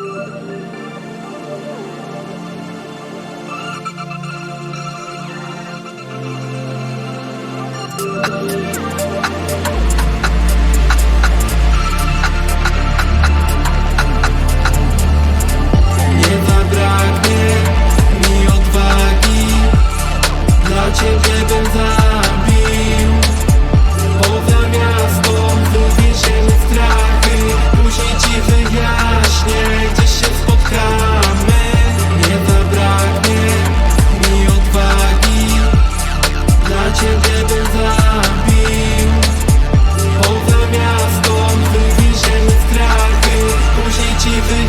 Thank you.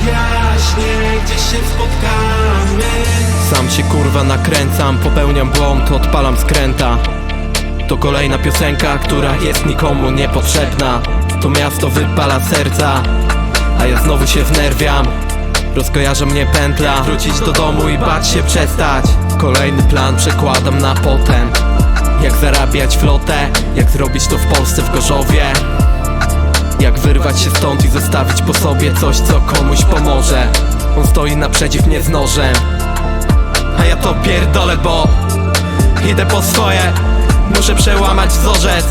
Wyjaśnię Gdzieś się spotkamy. Sam się kurwa nakręcam, popełniam błąd, odpalam skręta. To kolejna piosenka, która jest nikomu niepotrzebna. To miasto wypala serca, a ja znowu się wnerwiam. Rozkojarza mnie pętla, wrócić do domu i bać się przestać. Kolejny plan przekładam na potem. Jak zarabiać flotę, jak zrobić to w Polsce w Gorzowie jak wyrwać się stąd i zostawić po sobie coś, co komuś pomoże. On stoi naprzeciw mnie z nożem. A ja to pierdolę, bo idę po swoje. Muszę przełamać wzorzec.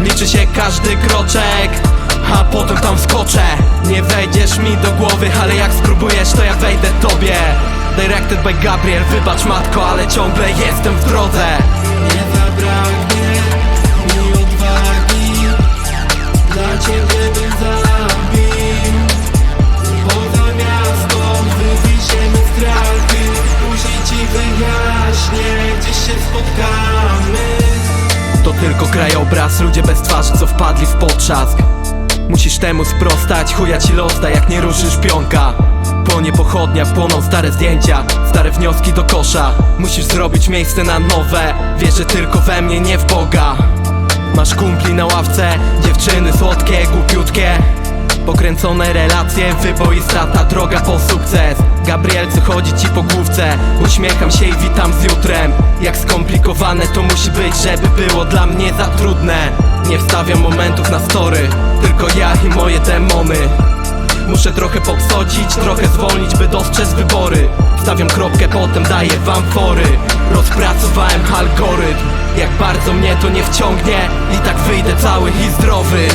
Liczy się każdy kroczek A potem tam skoczę. Nie wejdziesz mi do głowy Ale jak spróbujesz to ja wejdę tobie. Directed by Gabriel Wybacz matko, ale ciągle jestem w drodze tylko krajobraz, ludzie bez twarzy, co wpadli w potrzask Musisz temu sprostać, chuja ci los da, jak nie ruszysz pionka. Płonie pochodnia, płoną stare zdjęcia Stare wnioski do kosza. Musisz zrobić miejsce na nowe Wierzę tylko we mnie, nie w Boga. Masz kumpli na ławce Dziewczyny słodkie, głupiutkie. Pokręcone relacje, wyboista ta droga po sukces Gabrielcu chodzi ci po główce? Uśmiecham się i witam z jutrem. Jak skomplikowane to musi być, żeby było dla mnie za trudne. Nie wstawiam momentów na story Tylko ja i moje demony. Muszę trochę popsocić, trochę zwolnić, by dostrzec wybory. Stawiam kropkę, potem daję wam fory. Rozpracowałem algorytm. Jak bardzo mnie to nie wciągnie I tak wyjdę cały i zdrowy